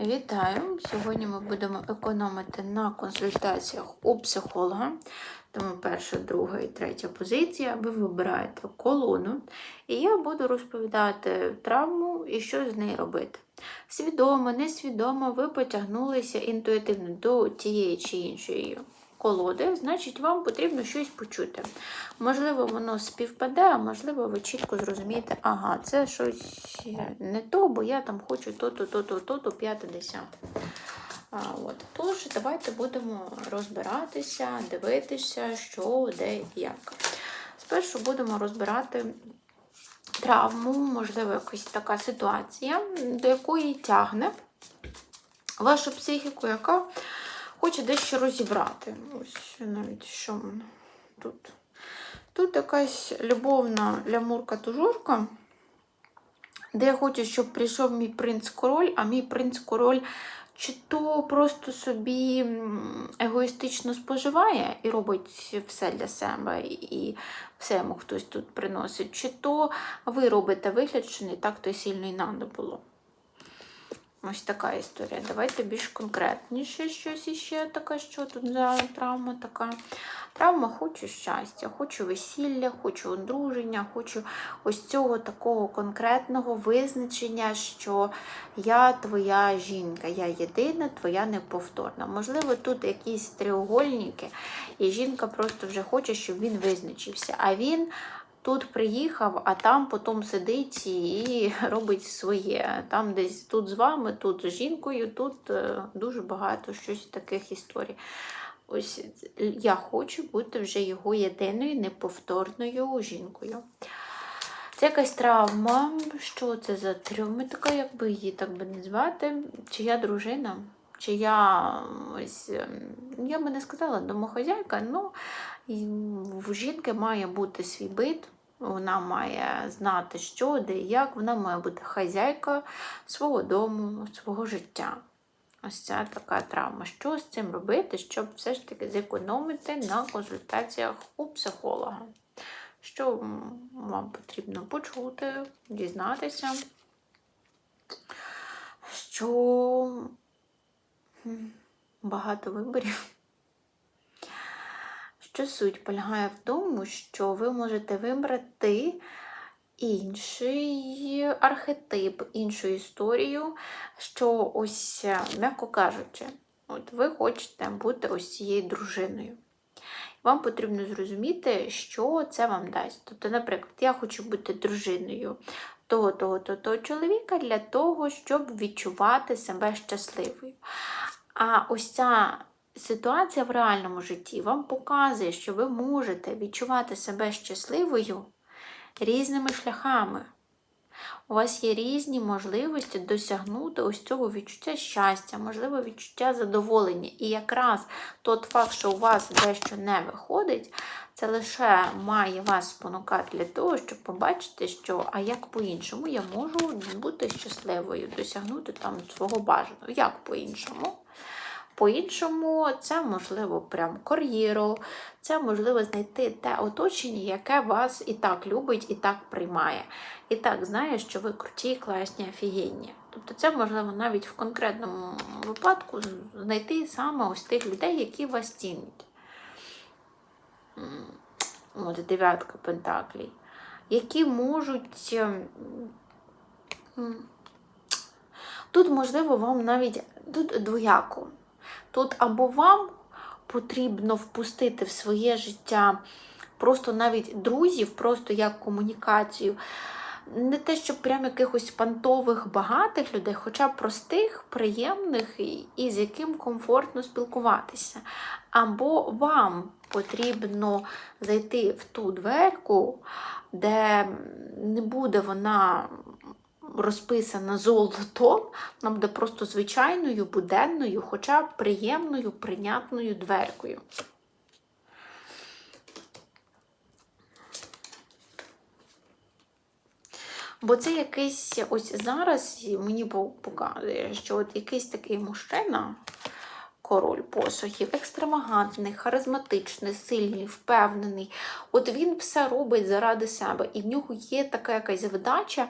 Вітаю! Сьогодні ми будемо економити на консультаціях у психолога. Тому перша, друга і третя позиція. Ви вибираєте колону, і я буду розповідати травму і що з нею робити. Свідомо, несвідомо, ви потягнулися інтуїтивно до тієї чи іншої колоди, значить, вам потрібно щось почути. Можливо, воно співпаде, а можливо, ви чітко зрозумієте, ага, це щось не то, бо я там хочу то-то, то-то, то-то, п'яте, десяте. От. Тож, давайте будемо розбиратися, дивитися, що, де, як. Спершу будемо розбирати травму, можливо, якась така ситуація, до якої тягне вашу психіку, яка хоче дещо розібрати. Ось навіть що воно тут. Тут якась любовна лямурка-тужурка, де я хочу, щоб прийшов мій принц-король, а мій принц-король чи то просто собі егоїстично споживає і робить все для себе, і все йому хтось тут приносить, чи то ви робите вигляд, що не так то сильно і надо було. Ось така історія. Давайте більш конкретніше щось іще таке, що тут за травма така. Травма хочу щастя, хочу весілля, хочу одруження, хочу ось цього такого конкретного визначення, що я твоя жінка, я єдина, твоя неповторна. Можливо, тут якісь треугольники, і жінка просто вже хоче, щоб він визначився. А він тут приїхав, а там потім сидить і робить своє. Там десь тут з вами, тут з жінкою, тут е, дуже багато щось таких історій. Ось я хочу бути вже його єдиною неповторною жінкою. Це якась травма. Що це за травма така, як її так би назвати? Чия дружина? Чи я ось, я би не сказала домохозяйка, але в жінки має бути свій бит, вона має знати, що, де і як, вона має бути хазяйка свого дому, свого життя. Ось ця така травма. Що з цим робити, щоб все ж таки зекономити на консультаціях у психолога? Що вам потрібно почути, дізнатися, що багато виборів. Що суть полягає в тому, що ви можете вибрати інший архетип, іншу історію, що ось, м'яко кажучи, от ви хочете бути ось цією дружиною. Вам потрібно зрозуміти, що це вам дасть. Тобто, наприклад, я хочу бути дружиною того, того, того, того чоловіка для того, щоб відчувати себе щасливою. А ось ця ситуація в реальному житті вам показує, що ви можете відчувати себе щасливою різними шляхами. У вас є різні можливості досягнути ось цього відчуття щастя, можливо, відчуття задоволення. І якраз тот факт, що у вас дещо не виходить, це лише має вас спонукати для того, щоб побачити, що а як по-іншому я можу бути щасливою, досягнути там свого бажаного. Як по-іншому? По-іншому, це можливо прям кар'єру, це можливо знайти те оточення, яке вас і так любить, і так приймає. І так знає, що ви круті, класні, офігенні. Тобто це можливо навіть в конкретному випадку знайти саме ось тих людей, які вас цінять. От дев'ятка пентаклей, які можуть. Ем, тут, можливо, вам навіть тут двояко. Тут або вам потрібно впустити в своє життя просто навіть друзів, просто як комунікацію. Не те, щоб прям якихось пантових, багатих людей, хоча простих, приємних і з яким комфортно спілкуватися. Або вам потрібно зайти в ту дверку, де не буде вона розписана золотом, вона буде просто звичайною, буденною, хоча приємною, прийнятною дверкою. Бо це якийсь ось зараз мені показує, що от якийсь такий мужчина, король посохів, екстравагантний, харизматичний, сильний, впевнений. От він все робить заради себе. І в нього є така якась вдача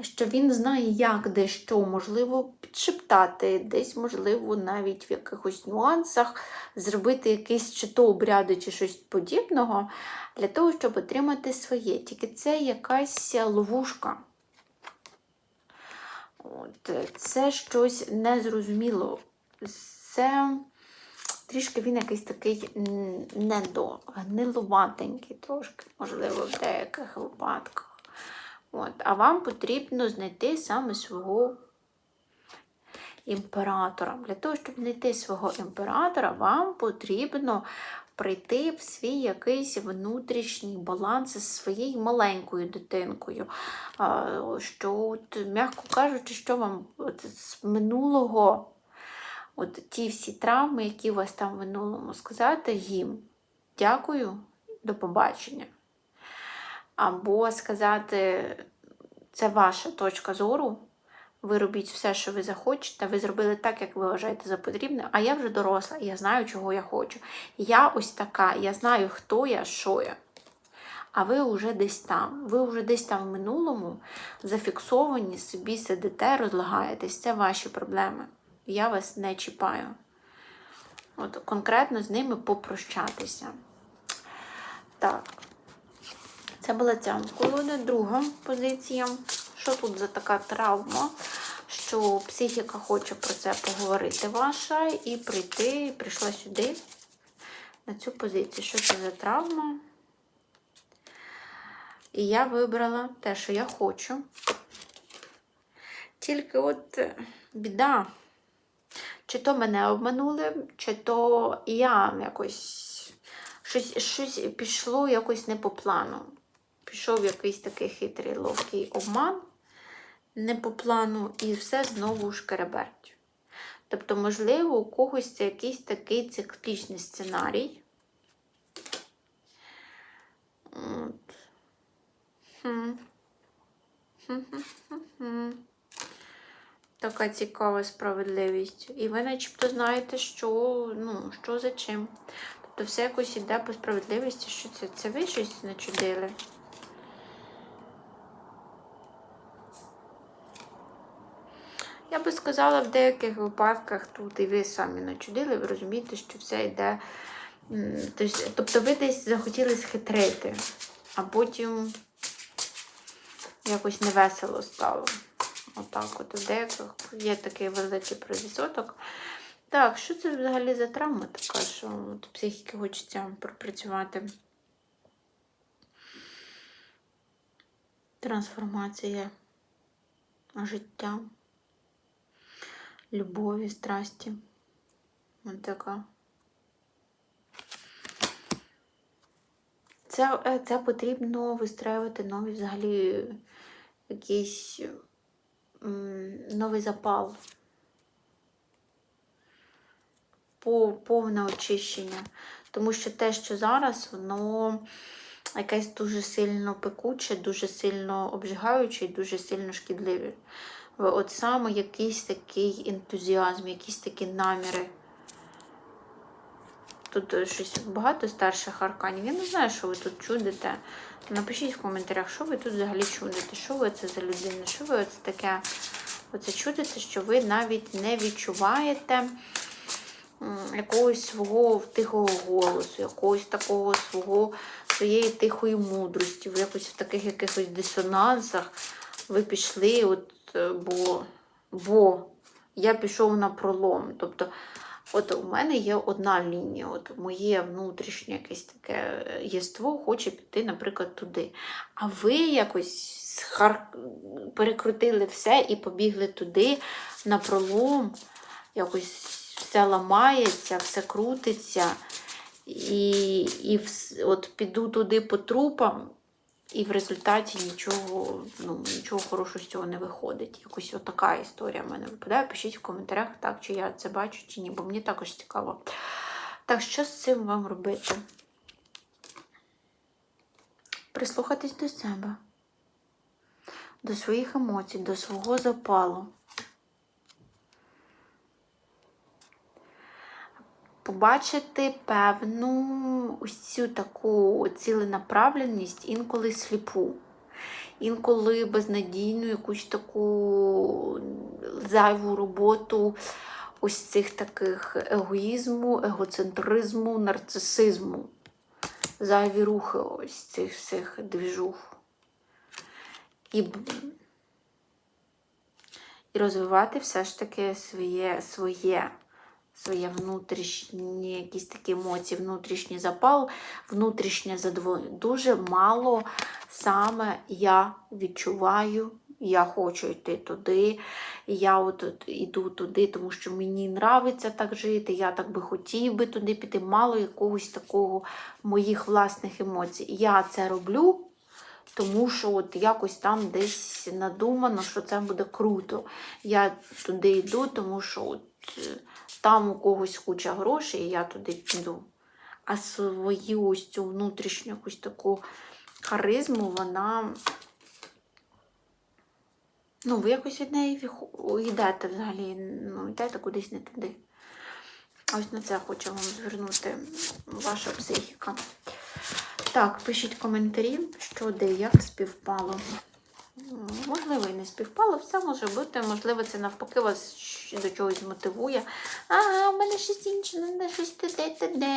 що він знає, як де що, можливо, підшептати, десь, можливо, навіть в якихось нюансах зробити якісь чи то обряди, чи щось подібного, для того, щоб отримати своє. Тільки це якась ловушка. От, Це щось незрозуміло. Це трішки він якийсь такий недо, гнилуватенький трошки, можливо, в деяких випадках. От, А вам потрібно знайти саме свого імператора. Для того, щоб знайти свого імператора, вам потрібно прийти в свій якийсь внутрішній баланс з своєю маленькою дитинкою. Що, от, м'яко кажучи, що вам от, з минулого, от ті всі травми, які у вас там в минулому, сказати їм дякую, до побачення. Або сказати, це ваша точка зору. Ви робіть все, що ви захочете, ви зробили так, як ви вважаєте за потрібне, а я вже доросла, я знаю, чого я хочу. Я ось така, я знаю, хто я, що я. А ви вже десь там. Ви вже десь там в минулому зафіксовані, собі сидите, розлагаєтесь. Це ваші проблеми. Я вас не чіпаю. От Конкретно з ними попрощатися. Так. Це була ця колода. Друга позиція. Що тут за така травма? Що психіка хоче про це поговорити ваша і прийти, і прийшла сюди, на цю позицію. Що це за травма? І я вибрала те, що я хочу. Тільки от біда. Чи то мене обманули, чи то я якось щось, щось пішло якось не по плану пішов якийсь такий хитрий ловкий обман не по плану, і все знову шкереберть. Тобто, можливо, у когось це якийсь такий циклічний сценарій. От. Хм. Така цікава справедливість. І ви начебто знаєте, що ну, що за чим. Тобто все якось іде по справедливості, що це, це ви щось начудили. Я би сказала, в деяких випадках тут і ви самі начудили, ви розумієте, що все йде. Тобто ви десь захотіли схитрити, а потім якось невесело стало. Отак от у деяких є такий великий відсоток. Так, що це взагалі за травма така, що от психіки хочеться пропрацювати? Трансформація життя любові, страсті. Ось така. Це, е, це потрібно вистраювати новий взагалі якийсь новий запал. Повне очищення. Тому що те, що зараз, воно якесь дуже сильно пекуче, дуже сильно обжигаюче і дуже сильно шкідливе от саме якийсь такий ентузіазм, якісь такі наміри. Тут е, щось багато старших арканів. Я не знаю, що ви тут чудите. Напишіть в коментарях, що ви тут взагалі чудите, що ви це за людина, що ви оце таке оце чудите, що ви навіть не відчуваєте якогось свого тихого голосу, якогось такого свого, своєї тихої мудрості, ви якось в таких якихось дисонансах ви пішли. от Е, бо бо я пішов на пролом. Тобто, от у мене є одна лінія, от моє внутрішнє якесь таке єство хоче піти, наприклад, туди. А ви якось перекрутили все і побігли туди, на пролом, якось все ламається, все крутиться. І і от піду туди по трупам, і в результаті нічого ну, нічого хорошого з цього не виходить. Якось отака історія в мене випадає. Пишіть в коментарях, так, чи я це бачу, чи ні, бо мені також цікаво. Так, що з цим вам робити? Прислухатись до себе, до своїх емоцій, до свого запалу. Побачити певну ось цю таку ціленаправленість інколи сліпу. інколи безнадійну якусь таку зайву роботу ось цих таких егоїзму, егоцентризму, нарцисизму. Зайві рухи ось цих всіх двіжух. І, і розвивати все ж таки своє, своє, своє внутрішні якісь такі емоції, внутрішній запал, внутрішнє задоволення. Дуже мало саме я відчуваю, я хочу йти туди, я от іду туди, тому що мені нравиться так жити, я так би хотів би туди піти. Мало якогось такого моїх власних емоцій. Я це роблю. Тому що от якось там десь надумано, що це буде круто. Я туди йду, тому що от е, там у когось куча грошей, і я туди піду. А свою ось цю внутрішню якусь таку харизму, вона. Ну, ви якось від неї йдете взагалі, ну, йдете кудись не туди. Ось на це хочу вам звернути ваша психіка. Так, пишіть коментарі, що де, як співпало. Можливо, і не співпало, все може бути. Можливо, це навпаки вас щ- до чогось мотивує. Ага, у мене щось інше, треба щось туди, туди.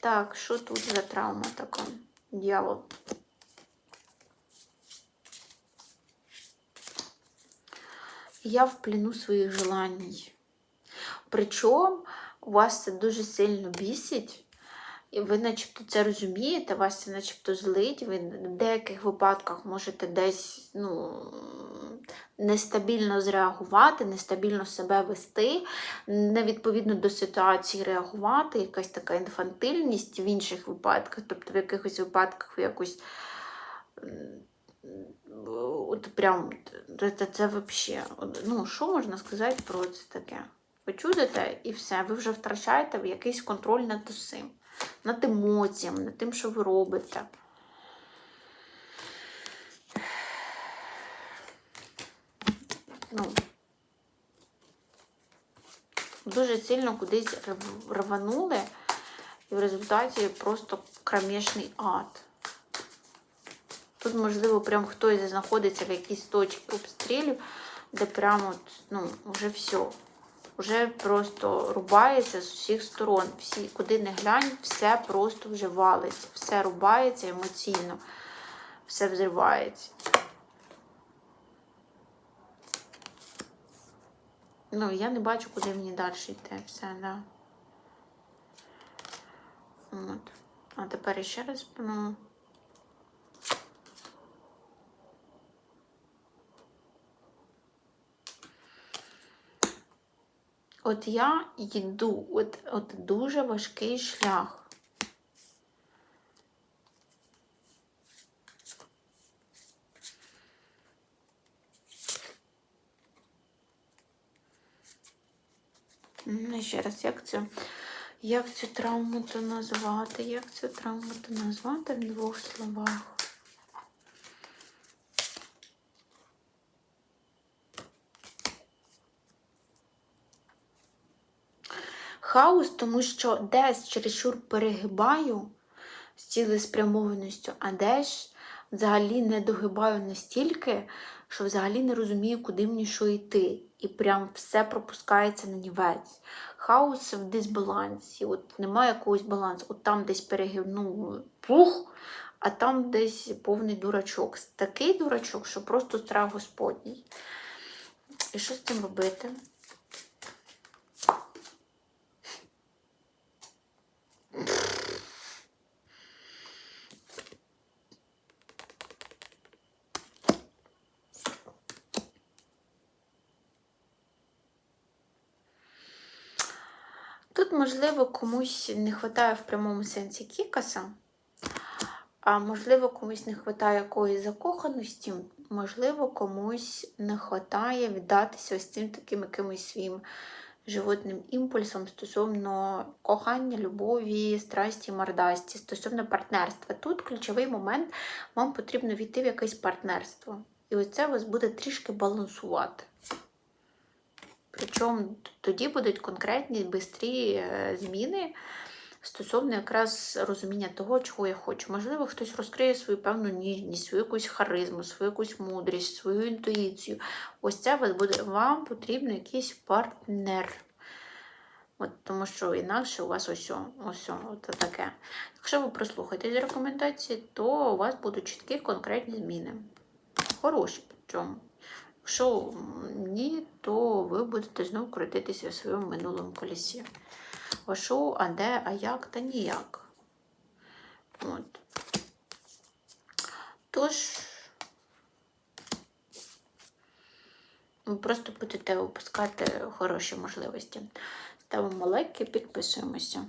Так, що тут за травма така? Дьявол. Я в плену своїх желань. Причому вас це дуже сильно бісить, і ви начебто це розумієте, вас це начебто злить, ви в деяких випадках можете десь ну, нестабільно зреагувати, нестабільно себе вести, невідповідно до ситуації реагувати, якась така інфантильність в інших випадках, тобто в якихось випадках ви якось. От прям це, це, це взагалі. Ну, що можна сказати про це таке? Ви чудите і все, ви вже втрачаєте якийсь контроль над усім, над емоціями, над тим, що ви робите. Ну, дуже сильно кудись рванули, і в результаті просто кромешний ад. Тут, можливо, прям хтось знаходиться в якійсь точці обстрілів, де прямо ну, вже все. Вже просто рубається з усіх сторон. Всі, куди не глянь, все просто вже валиться. Все рубається емоційно, все взривається. Ну, я не бачу, куди мені далі йти. Все, да. От. А тепер ще раз, ну. От я йду, от, от дуже важкий шлях. Ще раз, як це, як цю травму то назвати? Як цю травму то назвати в двох словах? Хаос, тому що десь чересчур перегибаю з цілеспрямованістю, а десь взагалі не догибаю настільки, що взагалі не розумію, куди мені що йти. І прям все пропускається на нівець. Хаос в дисбалансі. От немає якогось балансу. От там десь перегиб, ну, пух, а там десь повний дурачок. Такий дурачок, що просто страх Господній. І що з цим робити? Тут, можливо, комусь не вистачає в прямому сенсі кікаса, а можливо, комусь не вистачає якоїсь закоханості, можливо, комусь не вистачає віддатися ось цим таким якимось своїм животним імпульсом стосовно кохання, любові, страсті, мордасті, стосовно партнерства. Тут ключовий момент, вам потрібно війти в якесь партнерство. І ось це вас буде трішки балансувати. Причому тоді будуть конкретні бистрі е, зміни стосовно якраз розуміння того, чого я хочу. Можливо, хтось розкриє свою певну ніжність, свою якусь харизму, свою якусь мудрість, свою інтуїцію. Ось це буде, вам потрібен якийсь партнер. От, тому що інакше у вас ось, ось таке. Якщо ви прослухаєте рекомендації, то у вас будуть чіткі конкретні зміни. Хороші причому. Якщо ні, то ви будете знову крутитися в своєму минулому колісі. А що, а де, а як, та ніяк. От. Тож, ви просто будете випускати хороші можливості. Ставимо лайки, підписуємося.